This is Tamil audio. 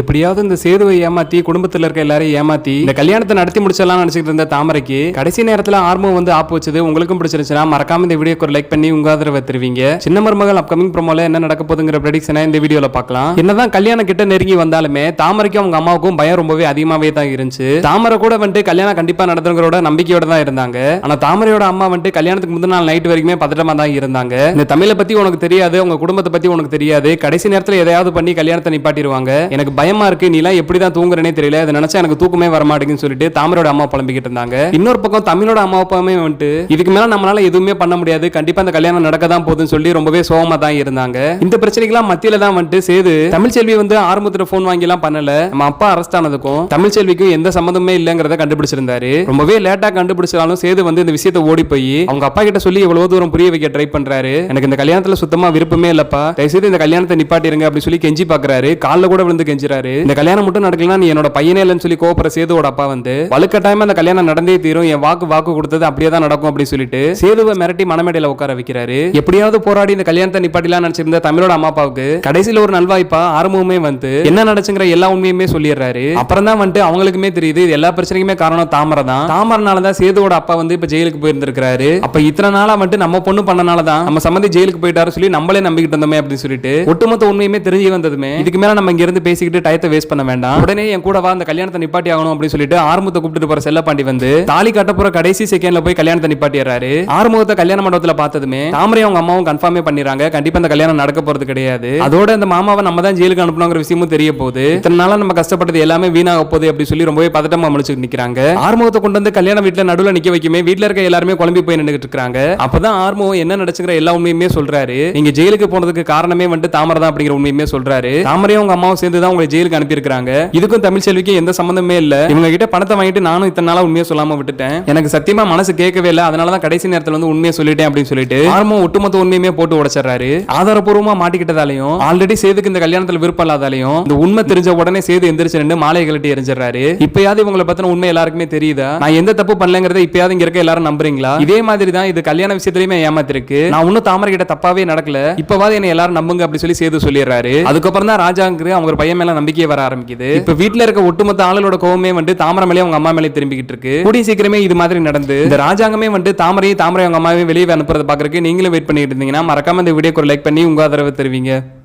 எப்படியாவது இந்த சேதுவை ஏமாத்தி குடும்பத்துல இருக்க எல்லாரையும் ஏமாத்தி இந்த கல்யாணத்தை நடத்தி முடிச்சிடலாம் நினைச்சிட்டு இருந்த தாமரைக்கு கடைசி நேரத்துல ஆர்வம் வந்து ஆப் வச்சது உங்களுக்கும் பிடிச்சிருந்துச்சுன்னா மறக்காம இந்த வீடியோக்கு ஒரு லைக் பண்ணி உங்க ஆதரவை தருவீங்க. சின்ன மருமகள் அப்கமிங் ப்ரோமோல என்ன நடக்க போதுங்கிற ப்ரெடிக்ஷனை இந்த வீடியோல பார்க்கலாம். என்னதான் கல்யாணம் கிட்ட நெருங்கி வந்தாலுமே தாமரைக்கும் அவங்க அம்மாவுக்கும் பயம் ரொம்பவே அதிகமாவே தான் இருந்துச்சு. தாமரை கூட வந்துட்டு கல்யாணம் கண்டிப்பா நடந்துங்கிறோட நம்பிக்கையோட தான் இருந்தாங்க. ஆனா தாமரையோட அம்மா வந்துட்டு கல்யாணத்துக்கு முந்தின நாள் நைட் வரைக்குமே பதட்டமா தான் இருந்தாங்க. இந்த தமிழை பத்தி உனக்கு தெரியாது உங்க குடும்பத்தை பத்தி உனக்கு தெரியாது. கடைசி நேரத்துல எதையாவது பண்ணி கல்யாணத்தை நிப்பாட்டிடுவாங்க எனக்கு பயமா இருக்கு நீலாம் எப்படி தான் தூங்குறனே தெரியல அதை நினைச்சா எனக்கு தூக்கமே வர மாட்டேங்குன்னு சொல்லிட்டு தாமரோட அம்மா புலம்பிக்கிட்டு இருந்தாங்க. இன்னொரு பக்கம் தமிழோட அம்மா அப்பாவுமே வந்துட்டு இதுக்கு மேல நம்மளால எதுவுமே பண்ண முடியாது கண்டிப்பா அந்த கல்யாணம் நடக்க தான் போகுதுன்னு சொல்லி ரொம்பவே சோகமா தான் இருந்தாங்க. இந்த பிரச்சனைக்கெல்லாம் மத்தியில தான் வந்துட்டு சேது தமிழ் செல்வி வந்து ஆரம்பத்துல போன் வாங்கி எல்லாம் பண்ணல. நம்ம அப்பா அரெஸ்ட் ஆனதுக்கும் தமிழ் செல்விக்கும் எந்த சம்மந்தமே இல்லங்கிறத கண்டுபிடிச்சிருந்தாரு. ரொம்பவே லேட்டா கண்டுபிடிச்சாலும் சேது வந்து இந்த விஷயத்தை ஓடி போய் அவங்க அப்பா கிட்ட சொல்லி எவ்வளவு தூரம் புரிய வைக்க ட்ரை பண்றாரு. எனக்கு இந்த கல்யாணத்துல சுத்தமா விருப்பமே இல்லப்பா. தயவுசெய்து இந்த கல்யாணத்தை நிப்பாட்டிருங்க அப்படின்னு சொல்லி கெஞ்சி பாக்குறாரு. காலில் கூட விழுந்து கெஞ்சி கெஞ்சுறாரு இந்த கல்யாணம் மட்டும் நடக்கலாம் நீ என்னோட பையனே இல்லைன்னு சொல்லி கோபுர சேதுவோட அப்பா வந்து வலுக்கட்டாயமா அந்த கல்யாணம் நடந்தே தீரும் என் வாக்கு வாக்கு கொடுத்தது அப்படியே தான் நடக்கும் அப்படின்னு சொல்லிட்டு சேதுவை மிரட்டி மனமேடையில உட்கார வைக்கிறாரு. எப்படியாவது போராடி இந்த கல்யாணத்தை நிப்பாட்டிலாம் நினைச்சிருந்த தமிழோட அம்மா அப்பாவுக்கு கடைசியில ஒரு நல்வாய்ப்பா ஆரம்பமே வந்து என்ன நடச்சுங்கிற எல்லா உண்மையுமே சொல்லிடுறாரு. அப்புறம் தான் வந்துட்டு அவங்களுக்குமே தெரியுது இது எல்லா பிரச்சனைக்குமே காரணம் தாமரை தான். தாமரனால தான் சேதுவோட அப்பா வந்து இப்ப ஜெயிலுக்கு போயிருந்திருக்காரு அப்ப இத்தனை நாளா வந்துட்டு நம்ம பொண்ணு பண்ணனால தான் நம்ம சம்மந்தி ஜெயிலுக்கு போயிட்டாரு சொல்லி நம்மளே நம்பிக்கிட்டு இருந்தோமே அப்படின்னு சொல்லிட்டு ஒட்டுமொத்த உண்மையுமே தெரிஞ்சு வந்ததுமே. இதுக்கு மேல நம்ம இங்க இருந்து பேசிக்கிட்டு டயத்தை வேஸ்ட் பண்ண வேண்டாம். உடனே என் கூட வா அந்த கல்யாணத்தை நிப்பாட்டி ஆகணும் அப்படின்னு சொல்லிட்டு ஆறுமுகத்தை கூப்பிட்டு போற செல்லப்பாண்டி வந்து தாலி கட்ட போற கடைசி செகண்ட்ல போய் கல்யாணத்தை நிப்பாட்டிடுறாரு. ஆறுமுகத்தை கல்யாண மண்டபத்துல பார்த்ததுமே தாமரை அவங்க அம்மாவும் கன்ஃபார்மே பண்ணிடுறாங்க. கண்டிப்பா அந்த கல்யாணம் நடக்க போறது கிடையாது. அதோட அந்த மாமாவை நம்ம தான் ஜெயிலுக்கு அனுப்பணுங்கிற விஷயமும் தெரிய போகுது. இத்தனை நாளா நம்ம கஷ்டப்பட்டது எல்லாமே வீணாக போகுது அப்படி சொல்லி ரொம்பவே பதட்டமா முடிச்சுட்டு நிக்கிறாங்க. ஆறுமுகத்தை கொண்டு வந்து கல்யாண வீட்டுல நடுவில் நிக்க வைக்குமே வீட்டுல இருக்க எல்லாருமே குழம்பி போய் நின்றுட்டு இருக்காங்க. அப்பதான் ஆறுமுகம் என்ன நடச்சுங்கிற எல்லா உண்மையுமே சொல்றாரு. நீங்க ஜெயிலுக்கு போனதுக்கு காரணமே வந்துட்டு தாமரை தான் அப்படிங்கிற உண்மையுமே சொல்றாரு. தாமரையும் உங்க அம்மாவும் சேர்ந்து தான் உங்களை ஜெயிலுக்கு அனுப்பியிருக்காங்க இதுக்கும் தமிழ் செல்விக்கு எந்த சம்பந்தமே இல்ல. இவங்க கிட்ட பணத்தை வாங்கிட்டு நானும் இத்தனை நாளா உண்மையை சொல்லாம விட்டுட்டேன். எனக்கு சத்தியமா மனசு கேட்கவே இல்லை. அதனால தான் கடைசி நேரத்துல வந்து உண்மையை சொல்லிட்டேன் அப்படின்னு சொல்லிட்டு ஆரம்பம் ஒட்டுமொத்த உண்மையுமே போட்டு உடைச்சிடுறாரு. ஆதாரபூர்வமா மாட்டிக்கிட்டதாலையும் ஆல்ரெடி சேதுக்கு இந்த கல்யாணத்துல விருப்பம் இல்லாதாலையும் இந்த உண்மை தெரிஞ்ச உடனே சேது எந்திரிச்சு ரெண்டு மாலை கழட்டி எரிஞ்சிடறாரு. இப்பயாவது இவங்களை பத்தின உண்மை எல்லாருக்குமே தெரியுதா? நான் எந்த தப்பு பண்ணலங்கிறத இப்பயாவது இங்க இருக்க எல்லாரும் நம்புறீங்களா? இதே மாதிரி தான் இது கல்யாண விஷயத்திலயுமே ஏமாத்திருக்கு. நான் இன்னும் தாமரை கிட்ட தப்பாவே நடக்கல. இப்பவாது என்ன எல்லாரும் நம்புங்க அப்படி சொல்லி சேது சொல்லிடுறாரு. அதுக்கப்புறம் தான் ராஜாங்கிற அவங்க பையன் மேல நம்பிக்கையே வர ஆரம்பிக்குது. இப்ப வீட்டுல இருக்க ஒட்டுமொத்த ஆளுகளோட கோவமே வந்து தாமரை மேலே அவங்க அம்மா மேலே திரும்பிக்கிட்டு இருக்கு. கூடிய சீக்கிரமே இது மாதிரி நடந்து இந்த ராஜாங்கமே வந்து தாமரையும் தாமரை அவங்க அம்மாவையும் வெளியே அனுப்புறத பாக்குறதுக்கு நீங்களும் வெயிட் பண்ணிட்டு இருந்தீங்கன்னா மறக்காம இந்த வீடியோக்கு ஒரு லைக் பண்ணி உங்க ஆதரவு தருவீங்க.